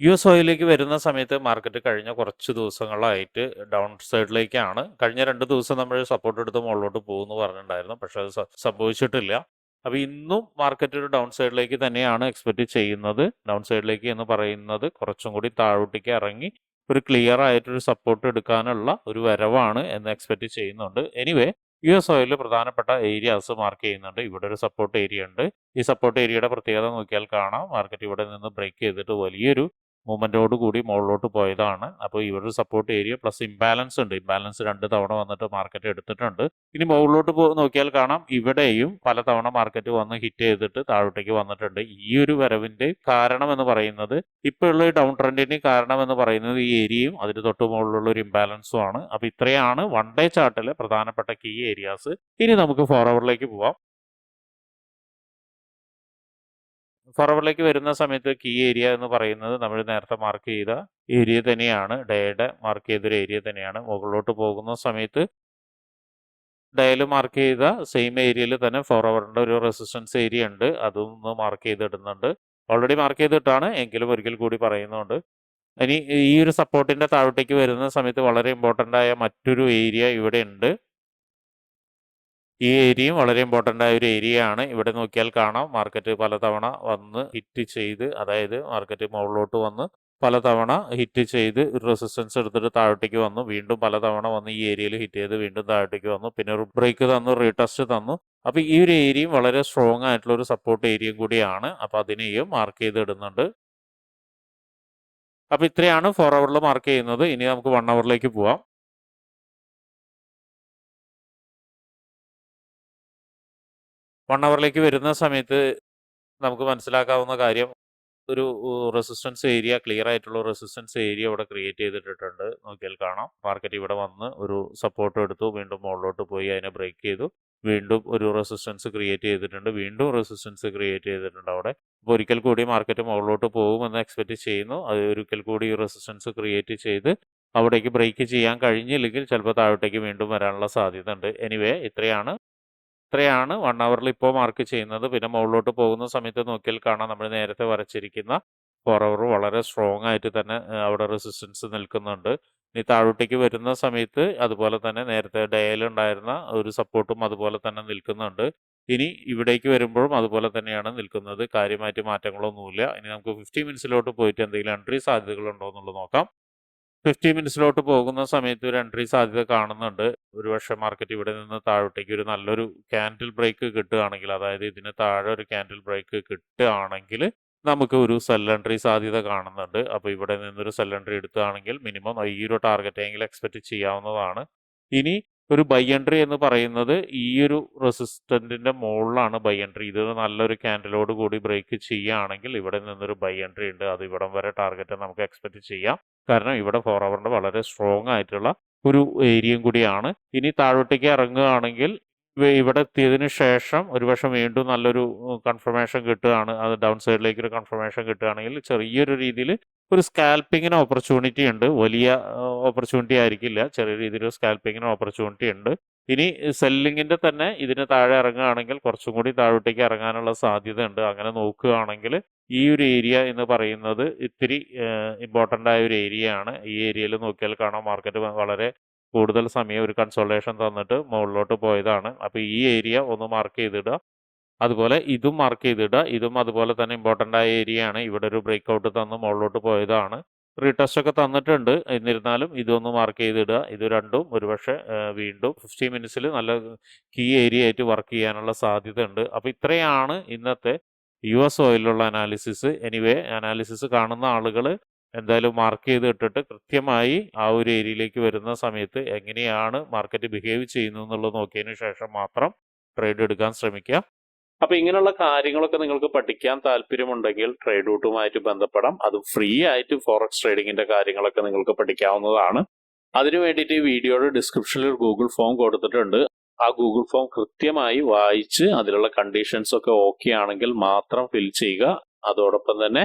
U S ഓയിലേക്ക് വരുന്ന സമയത്ത് market കഴിഞ്ഞ കുറച്ച് ദിവസങ്ങളായിട്ട് ഡൗൺ സൈഡിലേക്കാണ്. കഴിഞ്ഞ രണ്ട് ദിവസം നമ്മൾ സപ്പോർട്ട് എടുത്ത് മുകളിലോട്ട് പോകുമെന്ന് പറഞ്ഞിട്ടുണ്ടായിരുന്നു. പക്ഷെ അത് സംഭവിച്ചിട്ടില്ല. അപ്പോൾ ഇന്നും മാർക്കറ്റ് ഒരു ഡൗൺ സൈഡിലേക്ക് തന്നെയാണ് എക്സ്പെക്ട് ചെയ്യുന്നത്. ഡൗൺ സൈഡിലേക്ക് എന്ന് പറയുന്നത് കുറച്ചും കൂടി താഴോട്ടേക്ക് ഇറങ്ങി ഒരു ക്ലിയർ ആയിട്ടൊരു സപ്പോർട്ട് എടുക്കാനുള്ള ഒരു വരവാണ് എന്ന് എക്സ്പെക്ട് ചെയ്യുന്നുണ്ട്. എനിവേ യു എസ് ഓയിൽ പ്രധാനപ്പെട്ട ഏരിയാസ് മാർക്ക് ചെയ്യുന്നുണ്ട്. ഇവിടെ ഒരു സപ്പോർട്ട് ഏരിയ ഉണ്ട്. ഈ സപ്പോർട്ട് ഏരിയയുടെ പ്രത്യേകത നോക്കിയാൽ കാണാം. മാർക്കറ്റ് ഇവിടെ നിന്ന് ബ്രേക്ക് ചെയ്തിട്ട് വലിയൊരു മൂവ്മെന്റോട് കൂടി മുകളിലോട്ട് പോയതാണ്. അപ്പോൾ ഒരു സപ്പോർട്ട് ഏരിയ പ്ലസ് ഇംബാലൻസ് ഉണ്ട്. ഇംബാലൻസ് രണ്ട് തവണ വന്നിട്ട് മാർക്കറ്റ് എടുത്തിട്ടുണ്ട്. ഇനി മുകളിലോട്ട് പോ നോക്കിയാൽ കാണാം. ഇവിടെയും പല തവണ മാർക്കറ്റ് വന്ന് ഹിറ്റ് ചെയ്തിട്ട് താഴോട്ടേക്ക് വന്നിട്ടുണ്ട്. ഈ ഒരു വരവിന്റെ കാരണം എന്ന് പറയുന്നത് ഇപ്പോഴുള്ള ഈ ഡൗൺ ട്രെൻഡിന് കാരണം എന്ന് പറയുന്നത് ഈ ഏരിയയും അതിന് തൊട്ട് മുകളിലുള്ള ഒരു ഇംബാലൻസും ആണ്. അപ്പോൾ ഇത്രയാണ് വൺ ഡേ ചാർട്ടിലെ പ്രധാനപ്പെട്ട കീ ഏരിയാസ് ഇനി നമുക്ക് ഫോർ അവറിലേക്ക് പോവാം. ഫോർവേഡിലേക്ക് വരുന്ന സമയത്ത് കീ ഏരിയ എന്ന് പറയുന്നത് നമ്മൾ നേരത്തെ മാർക്ക് ചെയ്ത ഏരിയ തന്നെയാണ്. ഡയയുടെ മാർക്ക് ചെയ്തൊരു ഏരിയ തന്നെയാണ്. മുകളിലോട്ട് പോകുന്ന സമയത്ത് ഡയൽ മാർക്ക് ചെയ്ത സെയിം ഏരിയയിൽ തന്നെ ഫോർവേഡിന്റെ ഒരു റെസിസ്റ്റൻസ് ഏരിയ ഉണ്ട്. അതും മാർക്ക് ചെയ്തിടുന്നുണ്ട്. ഓൾറെഡി മാർക്ക് ചെയ്തിട്ടാണ് എങ്കിലും ഒരിക്കൽ കൂടി പറയുന്നുണ്ട്. ഇനി ഈ ഒരു സപ്പോർട്ടിന്റെ താഴോട്ടേക്ക് വരുന്ന സമയത്ത് വളരെ ഇമ്പോർട്ടന്റ് ആയ മറ്റൊരു ഏരിയ ഇവിടെ ഉണ്ട്. ഈ ഏരിയയും വളരെ ഇമ്പോർട്ടന്റ് ആയ ഒരു ഏരിയ ആണ്. ഇവിടെ നോക്കിയാൽ കാണാം. മാർക്കറ്റ് പലതവണ വന്ന് ഹിറ്റ് ചെയ്ത് അതായത് മാർക്കറ്റ് മുകളിലോട്ട് വന്ന് പലതവണ ഹിറ്റ് ചെയ്ത് റെസിസ്റ്റൻസ് എടുത്തിട്ട് താഴോട്ടേക്ക് വന്നു. വീണ്ടും പലതവണ വന്ന് ഈ ഏരിയയിൽ ഹിറ്റ് ചെയ്ത് വീണ്ടും താഴോട്ടേക്ക് വന്നു. പിന്നെ ഒരു ബ്രേക്ക് തന്നു റീടെസ്റ്റ് തന്നു. അപ്പോൾ ഈ ഒരു ഏരിയയും വളരെ സ്ട്രോങ് ആയിട്ടുള്ള ഒരു സപ്പോർട്ട് ഏരിയയും കൂടിയാണ്. അപ്പോൾ അതിനെയും മാർക്ക് ചെയ്ത് ഇടുന്നുണ്ട് അപ്പോൾ ഇത്രയാണ് ഫോർ അവറിൽ മാർക്ക് ചെയ്യുന്നത്. ഇനി നമുക്ക് വൺ അവറിലേക്ക് പോവാം. വൺ അവറിലേക്ക് വരുന്ന സമയത്ത് നമുക്ക് മനസ്സിലാക്കാവുന്ന കാര്യം ഒരു റെസിസ്റ്റൻസ് ഏരിയ ക്ലിയർ ആയിട്ടുള്ള റെസിസ്റ്റൻസ് ഏരിയ ഇവിടെ ക്രിയേറ്റ് ചെയ്തിട്ടിട്ടുണ്ട്. നോക്കിയാൽ കാണാം. മാർക്കറ്റ് ഇവിടെ വന്ന് ഒരു സപ്പോർട്ട് എടുത്തു. വീണ്ടും മുകളിലോട്ട് പോയി അതിനെ ബ്രേക്ക് ചെയ്തു. വീണ്ടും ഒരു റെസിസ്റ്റൻസ് ക്രിയേറ്റ് ചെയ്തിട്ടുണ്ട്. വീണ്ടും റെസിസ്റ്റൻസ് ക്രിയേറ്റ് ചെയ്തിട്ടുണ്ട് അവിടെ. അപ്പോൾ ഒരിക്കൽ കൂടി മാർക്കറ്റ് മുകളിലോട്ട് പോകുമെന്ന് എക്സ്പെക്റ്റ് ചെയ്യുന്നു. അത് ഒരിക്കൽ കൂടി റെസിസ്റ്റൻസ് ക്രിയേറ്റ് ചെയ്ത് അവിടേക്ക് ബ്രേക്ക് ചെയ്യാൻ കഴിഞ്ഞില്ലെങ്കിൽ ചിലപ്പോൾ താഴോട്ടേക്ക് വീണ്ടും വരാനുള്ള സാധ്യത ഉണ്ട് എനിവേ ഇത്രയാണ് ഇത്രയാണ്. വൺ അവറിൽ ഇപ്പോൾ മാർക്ക് ചെയ്യുന്നത്. പിന്നെ മുകളിലോട്ട് പോകുന്ന സമയത്ത് നോക്കിയാൽ കാണാം നമ്മൾ നേരത്തെ വരച്ചിരിക്കുന്ന ഫോർ അവർ വളരെ സ്ട്രോങ് ആയിട്ട് തന്നെ അവിടെ റെസിസ്റ്റൻസ് നിൽക്കുന്നുണ്ട്. ഇനി താഴോട്ടേക്ക് വരുന്ന സമയത്ത് അതുപോലെ തന്നെ നേരത്തെ ഡയൽ ഉണ്ടായിരുന്ന ഒരു സപ്പോർട്ടും അതുപോലെ തന്നെ നിൽക്കുന്നുണ്ട്. ഇനി ഇവിടേക്ക് വരുമ്പോഴും അതുപോലെ തന്നെയാണ് നിൽക്കുന്നത്. കാര്യമായിട്ട് മാറ്റങ്ങളൊന്നുമില്ല. ഇനി നമുക്ക് ഫിഫ്റ്റി മിനിറ്റ്സിലോട്ട് പോയിട്ട് എന്തെങ്കിലും എൻട്രി സാധ്യതകളുണ്ടോ എന്നുള്ളത് നോക്കാം. ഫിഫ്റ്റി മിനിറ്റ്സിലോട്ട് പോകുന്ന സമയത്ത് ഒരു എൻട്രി സാധ്യത കാണുന്നുണ്ട്. ഒരുപക്ഷെ മാർക്കറ്റ് ഇവിടെ നിന്ന് താഴോട്ടേക്ക് ഒരു നല്ലൊരു ക്യാൻഡിൽ ബ്രേക്ക് കിട്ടുകയാണെങ്കിൽ അതായത് ഇതിന് താഴെ ഒരു ക്യാൻഡിൽ ബ്രേക്ക് കിട്ടുകയാണെങ്കിൽ നമുക്ക് ഒരു സെൽ എൻട്രി സാധ്യത കാണുന്നുണ്ട്. അപ്പോൾ ഇവിടെ നിന്നൊരു സെൽ എൻട്രി എടുക്കുകയാണെങ്കിൽ മിനിമം ഈ ഒരു ടാർഗറ്റ് എങ്കിലും എക്സ്പെക്ട് ചെയ്യാവുന്നതാണ്. ഇനി ഒരു ബൈ എൻട്രി എന്ന് പറയുന്നത് ഈ ഒരു റെസിസ്റ്റന്റിന്റെ മുകളിലാണ് ബൈ എൻട്രി ഇത് നല്ലൊരു ക്യാൻഡലോട് കൂടി ബ്രേക്ക് ചെയ്യുകയാണെങ്കിൽ ഇവിടെ നിന്നൊരു ബൈ എൻട്രി ഉണ്ട്. അത് ഇവിടം വരെ ടാർഗറ്റ് നമുക്ക് എക്സ്പെക്റ്റ് ചെയ്യാം. കാരണം ഇവിടെ ഫോർ അവറിന്റെ വളരെ സ്ട്രോങ് ആയിട്ടുള്ള ഒരു ഏരിയയും കൂടിയാണ്. ഇനി താഴോട്ടേക്ക് ഇറങ്ങുകയാണെങ്കിൽ ഇവിടെ എത്തിയതിന് ശേഷം ഒരുപക്ഷെ വീണ്ടും നല്ലൊരു കൺഫർമേഷൻ കിട്ടുകയാണ്. അത് ഡൗൺ സൈഡിലേക്ക് ഒരു കൺഫർമേഷൻ കിട്ടുകയാണെങ്കിൽ ചെറിയൊരു രീതിയിൽ ഒരു സ്കാൽപ്പിങ്ങിന് ഓപ്പർച്യൂണിറ്റി ഉണ്ട്. വലിയ ഓപ്പർച്യൂണിറ്റി ആയിരിക്കില്ല. ചെറിയ രീതിയിൽ സ്കാൽപ്പിങ്ങിന് ഓപ്പർച്യൂണിറ്റി ഉണ്ട്. ഇനി സെല്ലിങ്ങിന്റെ തന്നെ ഇതിന് താഴെ ഇറങ്ങുകയാണെങ്കിൽ കുറച്ചും കൂടി താഴോട്ടേക്ക് ഇറങ്ങാനുള്ള സാധ്യത ഉണ്ട് അങ്ങനെ നോക്കുകയാണെങ്കിൽ ഈ ഒരു ഏരിയ എന്ന് പറയുന്നത് ഇത്തിരി ഇമ്പോർട്ടന്റ് ആയ ഒരു ഏരിയ ആണ്. ഈ ഏരിയയിൽ നോക്കിയാൽ കാണാം മാർക്കറ്റ് വളരെ കൂടുതൽ സമയം ഒരു കൺസോളേഷൻ തന്നിട്ട് മുകളിലോട്ട് പോയതാണ്. അപ്പോൾ ഈ ഏരിയ ഒന്ന് മാർക്ക് ചെയ്തിടുക. അതുപോലെ ഇതും മാർക്ക് ചെയ്തിടുക. ഇതും അതുപോലെ തന്നെ ഇമ്പോർട്ടന്റ് ആയ ഏരിയ ആണ്. ഇവിടെ ഒരു ബ്രേക്ക് ഔട്ട് തന്ന് മുകളിലോട്ട് പോയതാണ്. റീടെസ്റ്റ് ഒക്കെ തന്നിട്ടുണ്ട്. എന്നിരുന്നാലും ഇതൊന്ന് മാർക്ക് ചെയ്തിടുക. ഇത് രണ്ടും ഒരുപക്ഷെ വീണ്ടും ഫിഫ്റ്റി മിനിറ്റ്സിൽ നല്ല കീ ഏരിയ ആയിട്ട് വർക്ക് ചെയ്യാനുള്ള സാധ്യത ഉണ്ട് അപ്പോൾ ഇത്രയാണ് ഇന്നത്തെ യു എസ് ഓയിലുള്ള അനാലിസിസ് എനിവേ അനാലിസിസ് കാണുന്ന ആളുകൾ എന്തായാലും മാർക്ക് ചെയ്ത് ഇട്ടിട്ട് കൃത്യമായി ആ ഒരു ഏരിയയിലേക്ക് വരുന്ന സമയത്ത് എങ്ങനെയാണ് മാർക്കറ്റ് ബിഹേവ് ചെയ്യുന്നു എന്നുള്ളത് നോക്കിയതിന് ശേഷം മാത്രം ട്രേഡ് എടുക്കാൻ ശ്രമിക്കുക. അപ്പൊ ഇങ്ങനെയുള്ള കാര്യങ്ങളൊക്കെ നിങ്ങൾക്ക് പഠിക്കാൻ താല്പര്യമുണ്ടെങ്കിൽ ട്രേഡ് റൂട്ടുമായിട്ട് ബന്ധപ്പെടാം. അത് ഫ്രീ ആയിട്ട് ഫോറക്സ് ട്രേഡിങ്ങിന്റെ കാര്യങ്ങളൊക്കെ നിങ്ങൾക്ക് പഠിക്കാവുന്നതാണ്. അതിനു വേണ്ടിയിട്ട് ഈ വീഡിയോയുടെ ഡിസ്ക്രിപ്ഷനിൽ ഒരു ഗൂഗിൾ ഫോം കൊടുത്തിട്ടുണ്ട്. ആ ഗൂഗിൾ ഫോം കൃത്യമായി വായിച്ച് അതിലുള്ള കണ്ടീഷൻസ് ഒക്കെ ഓക്കെ ആണെങ്കിൽ മാത്രം ഫിൽ ചെയ്യുക. അതോടൊപ്പം തന്നെ